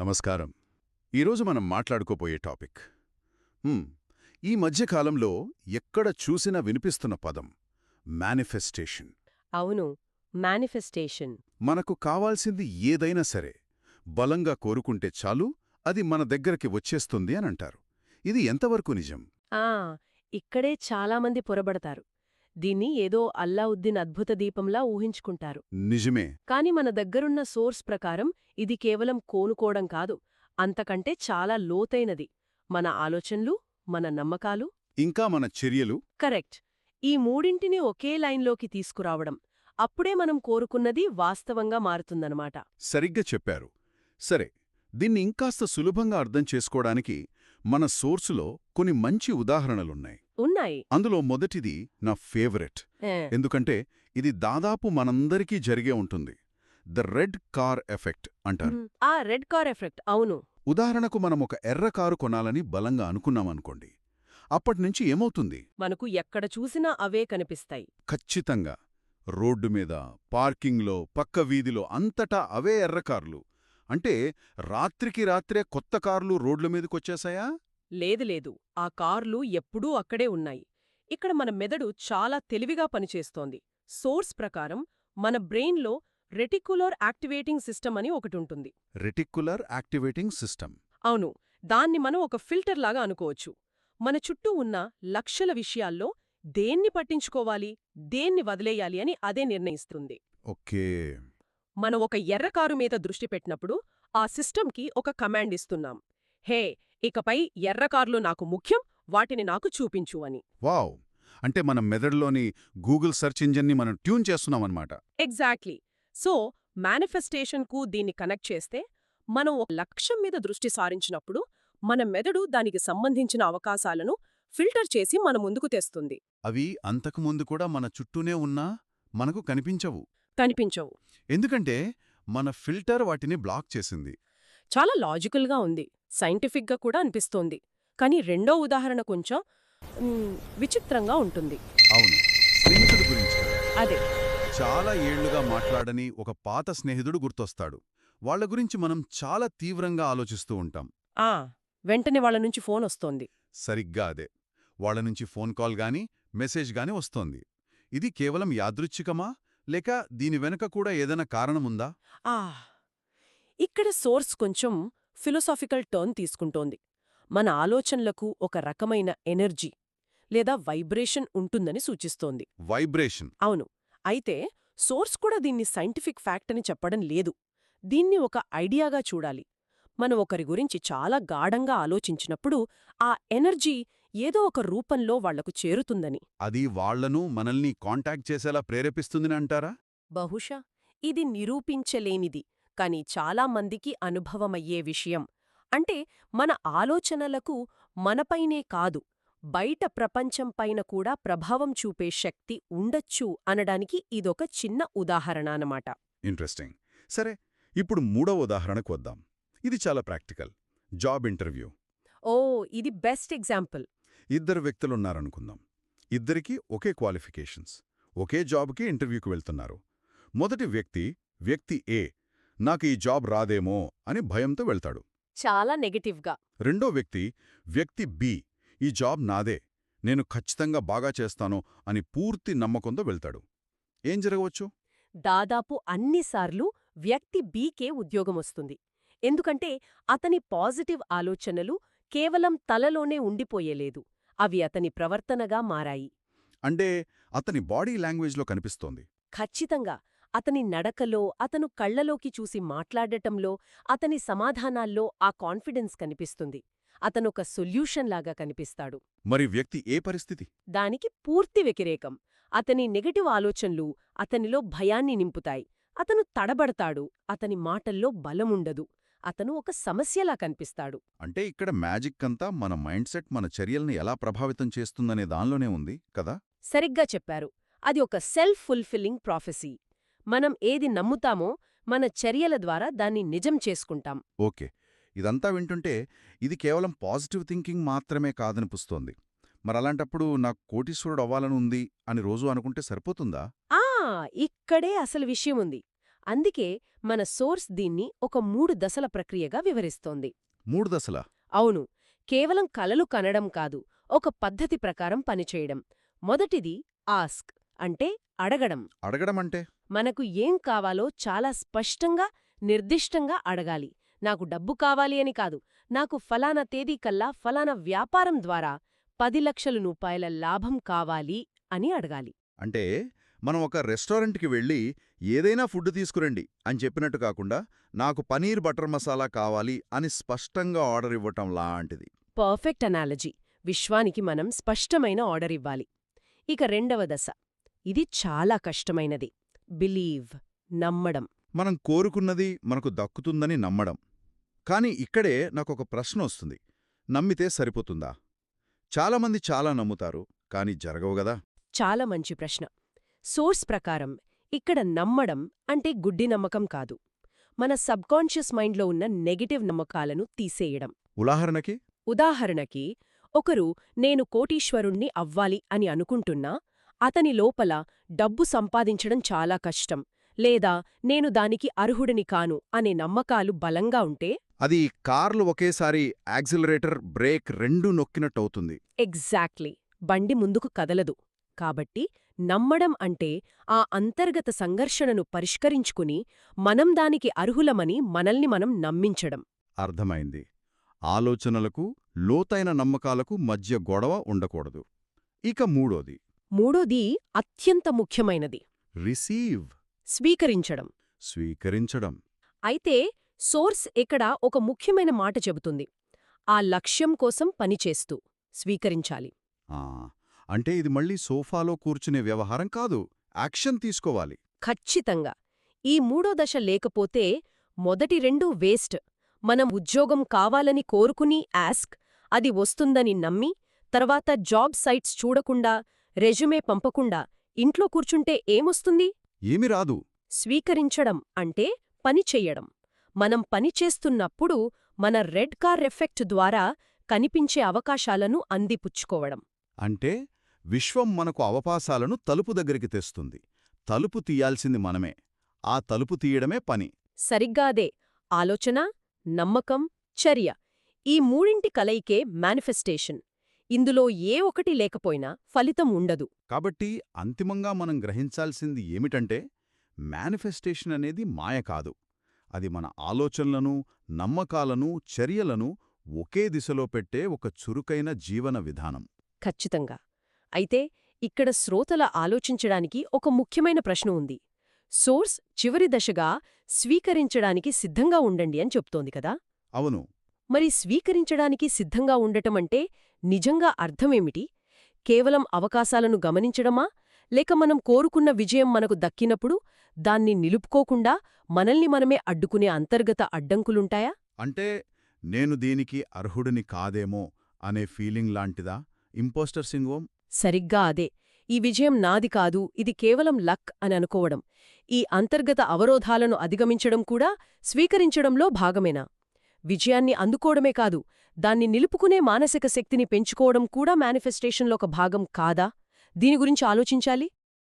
నమస్కారం. ఈరోజు మనం మాట్లాడుకోబోయే టాపిక్. ఈ మధ్యకాలంలో ఎక్కడ చూసినా వినిపిస్తున్న పదం మేనిఫెస్టేషన్ అవును మేనిఫెస్టేషన్ మనకు కావాల్సింది ఏదైనా సరే బలంగా కోరుకుంటే చాలు అది మన దగ్గరికి వచ్చేస్తుంది అని అంటారు ఇది ఎంతవరకు నిజం? ఆ ఇక్కడే చాలామంది పొరబడతారు. దీన్ని ఏదో అల్లావుద్దీన్ అద్భుత దీపంలా ఊహించుకుంటారు. నిజమే. కాని మన దగ్గరున్న సోర్స్ ప్రకారం ఇది కేవలం కోనుకోవడం కాదు అంతకంటే చాలా లోతైనది. మన ఆలోచనలు మన నమ్మకాలు? ఇంకా మన చర్యలు? కరెక్ట్. ఈ మూడింటిని ఒకే లైన్లోకి తీసుకురావడం అప్పుడే మనం కోరుకున్నది వాస్తవంగా మారుతుందన్నమాట. సరిగ్గా చెప్పారు. సరే దీన్ని ఇంకాస్త సులభంగా అర్థం చేసుకోవడానికి మన సోర్సులో కొన్ని మంచి ఉదాహరణలున్నాయి. ఉన్నాయి. అందులో మొదటిది నా ఫేవరెట్. ఎందుకంటే ఇది దాదాపు మనందరికీ జరిగే ఉంటుంది. ద రెడ్ కార్ ఎఫెక్ట్ అంటారు. ఆ రెడ్ కార్ ఎఫెక్ట్ అవును. ఉదాహరణకు మనం ఒక ఎర్ర కారు కొనాలని బలంగా అనుకున్నామనుకోండి అప్పటినుంచి ఏమవుతుంది? మనకు ఎక్కడ చూసినా అవే కనిపిస్తాయి. ఖచ్చితంగా. రోడ్డు మీద పార్కింగ్లో పక్క వీధిలో అంతటా అవే ఎర్ర కార్లు. అంటే రాత్రికి రాత్రే కొత్త కార్లు రోడ్ల మీదకొచ్చేశాయా లేదు లేదు. ఆ కార్లు ఎప్పుడూ అక్కడే ఉన్నాయి. ఇక్కడ మన మెదడు చాలా తెలివిగా పనిచేస్తోంది. సోర్స్ ప్రకారం మన బ్రెయిన్లో రెటికులర్ యాక్టివేటింగ్ సిస్టమ్ అని ఒకటుంటుంది రెటిక్యులర్ యాక్టివేటింగ్ సిస్టమ్. అవును. దాన్ని మనం ఒక ఫిల్టర్ లాగా అనుకోవచ్చు. మన చుట్టూ ఉన్న లక్షల విషయాల్లో దేన్ని పట్టించుకోవాలి దేన్ని వదిలేయాలి అని అదే నిర్ణయిస్తుంది. ఓకే. మనం ఒక ఎర్ర కారు మీద దృష్టి పెట్టినప్పుడు ఆ సిస్టమ్కి ఒక కమాండ్ ఇస్తున్నాం. హే ఇకపై ఎర్ర కార్లు నాకు ముఖ్యం వాటిని నాకు చూపించు అని. వావ్! అంటే మన మెదడులోని గూగుల్ సెర్చ్ ఇంజన్ని మనం ట్యూన్ చేస్తున్నామన్నమాట. ఎగ్జాక్ట్లీ. సో మేనిఫెస్టేషన్కు దీన్ని కనెక్ట్ చేస్తే మనం ఒక లక్ష్యం మీద దృష్టి సారించినప్పుడు మన మెదడు దానికి సంబంధించిన అవకాశాలను ఫిల్టర్ చేసి మన ముందుకు తెస్తుంది. అవి అంతకుముందు కూడా మన చుట్టూనే ఉన్నా మనకు కనిపించవు. కనిపించవు. ఎందుకంటే మన ఫిల్టర్ వాటిని బ్లాక్ చేసింది. చాలా లాజికల్గా ఉంది. సైంటిఫిక్గా కూడా అనిపిస్తోంది. కానీ రెండో ఉదాహరణ కొంచెం విచిత్రంగా ఉంటుంది. అవును. స్నేహితుడి గురించి అదే. చాలా ఏళ్ళుగా మాట్లాడని ఒక పాత స్నేహితుడు గుర్తొస్తాడు. వాళ్ళ గురించి మనం చాలా తీవ్రంగా ఆలోచిస్తూ ఉంటాం. ఆ! వెంటనే వాళ్ళ నుంచి ఫోన్ వస్తోంది. సరిగ్గా అదే. వాళ్ళ నుంచి ఫోన్ కాల్ గాని మెసేజ్ గాని వస్తోంది. ఇది కేవలం యాదృచ్ఛికమా? లేక దీని వెనుక కూడా ఏదైనా కారణముందా ఆ! ఇక్కడ సోర్స్ కొంచెం ఫిలోసాఫికల్ టర్న్ తీసుకుంటోంది. మన ఆలోచనలకు ఒక రకమైన ఎనర్జీ లేదా వైబ్రేషన్ ఉంటుందని సూచిస్తోంది. వైబ్రేషన్. అవును. అయితే సోర్స్ కూడా దీన్ని సైంటిఫిక్ ఫ్యాక్ట్ అని చెప్పడం లేదు. దీన్ని ఒక ఐడియాగా చూడాలి. మనం ఒకరి గురించి చాలా గాఢంగా ఆలోచించినప్పుడు ఆ ఎనర్జీ ఏదో ఒక రూపంలో వాళ్ళకు చేరుతుందని. అది వాళ్ళను మనల్ని కాంటాక్ట్ చేసేలా ప్రేరేపిస్తుందని అంటారా? బహుశా. ఇది నిరూపించలేనిది. కాని చాలామందికి అనుభవమయ్యే విషయం. అంటే మన ఆలోచనలకు మనపైనే కాదు బయట ప్రపంచంపైన కూడా ప్రభావం చూపే శక్తి ఉండొచ్చు అనడానికి ఇదొక చిన్న ఉదాహరణ అన్నమాట. ఇంట్రెస్టింగ్. సరే ఇప్పుడు మూడవ ఉదాహరణకు వద్దాం. ఇది చాలా ప్రాక్టికల్. Job interview. ఓ ఇది బెస్ట్ ఎగ్జాంపుల్. ఇద్దరు వ్యక్తులున్నారనుకుందాం. ఇద్దరికీ ఒకే క్వాలిఫికేషన్స్. ఒకే జాబ్కి ఇంటర్వ్యూకి వెళ్తున్నారు. మొదటి వ్యక్తి వ్యక్తి ఏ నాకు ఈ జాబ్ రాదేమో అని భయంతో వెళ్తాడు. చాలా నెగటివ్గా. రెండో వ్యక్తి వ్యక్తి బి ఈ జాబ్ నాదే నేను ఖచ్చితంగా బాగా చేస్తాను అని పూర్తి నమ్మకంతో వెళ్తాడు. ఏం జరగవచ్చు? దాదాపు అన్నిసార్లు వ్యక్తి బీకే ఉద్యోగమొస్తుంది ఎందుకంటే అతని పాజిటివ్ ఆలోచనలు కేవలం తలలోనే ఉండిపోయేలేదు అవి అతని ప్రవర్తనగా మారాయి. అంటే అతని బాడీ లాంగ్వేజ్లో కనిపిస్తోంది. ఖచ్చితంగా. అతని నడకలో అతను కళ్ళలోకి చూసి మాట్లాడటంలో అతని సమాధానాల్లో ఆ కాన్ఫిడెన్స్ కనిపిస్తుంది. అతనొక సొల్యూషన్లాగా కనిపిస్తాడు. మరి వ్యక్తి ఏ పరిస్థితి? దానికి పూర్తి వ్యతిరేకం. అతని నెగటివ్ ఆలోచనలు అతనిలో భయాన్ని నింపుతాయి. అతను తడబడతాడు. అతని మాటల్లో బలముండదు. అతను ఒక సమస్యలా కనిపిస్తాడు. అంటే ఇక్కడ మ్యాజిక్ అంతా మన మైండ్ సెట్ మన చర్యల్ని ఎలా ప్రభావితం చేస్తుందనే దానిలోనే ఉంది కదా? సరిగ్గా చెప్పారు. అది ఒక సెల్ఫ్ ఫుల్ఫిల్లింగ్ ప్రాఫెసీ. మనం ఏది నమ్ముతామో మన చర్యల ద్వారా దాన్ని నిజం చేసుకుంటాం. ఓకే. ఇదంతా వింటుంటే ఇది కేవలం పాజిటివ్ థింకింగ్ మాత్రమే కాదనిపిస్తోంది మరలాంటప్పుడు నాకు కోటీశ్వరుడు అవ్వాలని ఉంది అని రోజూ అనుకుంటే సరిపోతుందా? ఆ! ఇక్కడే అసలు విషయముంది అందుకే మన సోర్స్ దీన్ని ఒక మూడు దశల ప్రక్రియగా వివరిస్తోంది. మూడు దశల? అవును. కేవలం కలలు కనడం కాదు ఒక పద్ధతి ప్రకారం పనిచేయడం. మొదటిది ఆస్క్ అంటే అడగడం. అడగడం అంటే? మనకు ఏం కావాలో చాలా స్పష్టంగా నిర్దిష్టంగా అడగాలి. నాకు డబ్బు కావాలి అని కాదు. నాకు ఫలానా తేదీ కల్లా ఫలానా వ్యాపారం ద్వారా పది లక్షల రూపాయల లాభం కావాలి అని అడగాలి. అంటే మనం ఒక రెస్టారెంట్కి వెళ్ళి ఏదైనా ఫుడ్ తీసుకురండి అని చెప్పినట్టు కాకుండా నాకు పనీర్ బటర్ మసాలా కావాలి అని స్పష్టంగా ఆర్డర్ ఇవ్వటం లాంటిది. Perfect analogy. విశ్వానికి మనం స్పష్టమైన ఆర్డర్ ఇవ్వాలి. ఇక రెండవ దశ. ఇది చాలా కష్టమైనది. బిలీవ్ నమ్మడం. మనం కోరుకున్నది మనకు దక్కుతుందని నమ్మడం. కాని ఇక్కడే నాకొక ప్రశ్న వస్తుంది నమ్మితే సరిపోతుందా? చాలామంది చాలా నమ్ముతారు కాని జరగవు గదా? చాలా మంచి ప్రశ్న. సోర్స్ ప్రకారం ఇక్కడ నమ్మడం అంటే గుడ్డి నమ్మకం కాదు. మన సబ్కాన్షియస్ మైండ్లో ఉన్న నెగటివ్ నమ్మకాలను తీసేయడం. ఉదాహరణకి? ఉదాహరణకి ఒకరు నేను కోటీశ్వరుణ్ణి అవ్వాలి అని అనుకుంటున్నా అతని లోపల డబ్బు సంపాదించడం చాలా కష్టం. లేదా నేను దానికి అర్హుడిని కాను అనే నమ్మకాలు బలంగా ఉంటే? అది కార్లు ఒకేసారి యాక్సిలరేటర్ బ్రేక్ రెండూ నొక్కినట్టవుతుంది. ఎగ్జాక్ట్లీ. బండి ముందుకు కదలదు. కాబట్టి నమ్మడం అంటే ఆ అంతర్గత సంఘర్షణను పరిష్కరించుకుని మనం దానికి అర్హులమని మనల్ని మనం నమ్మించడం. అర్థమైంది. ఆలోచనలకు లోతైన నమ్మకాలకు మధ్య గొడవ ఉండకూడదు. ఇక మూడోది. మూడోది అత్యంత ముఖ్యమైనది. రిసీవ్. స్వీకరించడం. స్వీకరించడం. అయితే సోర్స్ ఇక్కడ ఒక ముఖ్యమైన మాట చెబుతుంది. ఆ లక్ష్యం కోసం పనిచేస్తూ స్వీకరించాలి. అంటే ఇది మళ్ళీ సోఫాలో కూర్చునే వ్యవహారం కాదు యాక్షన్ తీసుకోవాలి. ఖచ్చితంగా. ఈ మూడో దశ లేకపోతే మొదటి రెండూ వేస్ట్. మనం ఉద్యోగం కావాలని కోరుకుని యాస్క్ అది వస్తుందని నమ్మి తర్వాత జాబ్ సైట్స్ చూడకుండా రెజ్యుమే పంపకుండా ఇంట్లో కూర్చుంటే ఏమొస్తుంది? ఏమి రాదు. స్వీకరించడం అంటే పని చెయ్యడం. మనం పని చేస్తున్నప్పుడు మన రెడ్ కార్ ఎఫెక్ట్ ద్వారా కనిపించే అవకాశాలను అందిపుచ్చుకోవడం. అంటే విశ్వం మనకు అవకాశాలను తలుపు దగ్గరికి తెస్తుంది. తలుపు తీయాల్సింది మనమే. ఆ తలుపు తీయడమే పని. సరిగ్గా అదే. ఆలోచన నమ్మకం చర్య ఈ మూడింటి కలయికే మేనిఫెస్టేషన్ ఇందులో ఏ ఒకటి లేకపోయినా ఫలితం ఉండదు. కాబట్టి అంతిమంగా మనం గ్రహించాల్సింది ఏమిటంటే మేనిఫెస్టేషన్ అనేది మాయ కాదు. అది మన ఆలోచనలను నమ్మకాలను చర్యలను ఒకే దిశలో పెట్టే ఒక చురుకైన జీవన విధానం. ఖచ్చితంగా. అయితే ఇక్కడ శ్రోతల ఆలోచించడానికి ఒక ముఖ్యమైన ప్రశ్న ఉంది. సోర్స్ చివరి దశగా స్వీకరించడానికి సిద్ధంగా ఉండండి అని చెప్తోంది కదా? అవును. మరి స్వీకరించడానికి సిద్ధంగా ఉండటమంటే నిజంగా అర్థమేమిటి? కేవలం అవకాశాలను గమనించడమా? లేక మనం కోరుకున్న విజయం మనకు దక్కినప్పుడు దాన్ని నిలుపుకోకుండా మనల్ని మనమే అడ్డుకునే అంతర్గత అడ్డంకులుంటాయా? అంటే నేను దీనికి అర్హుడిని కాదేమో అనే ఫీలింగ్ లాంటిదా? ఇంపోస్టర్ సింగ్రోమ్ సరిగ్గా అదే. ఈ విజయం నాది కాదు ఇది కేవలం లక్ అని అనుకోవడం. ఈ అంతర్గత అవరోధాలను అధిగమించడం కూడా స్వీకరించడంలో భాగమేనా? విజయాన్ని అందుకోవడమే కాదు దాన్ని నిలుపుకునే మానసిక శక్తిని పెంచుకోవడం కూడా మేనిఫెస్టేషన్లో ఒక భాగం కాదా? దీని గురించి ఆలోచించాలి?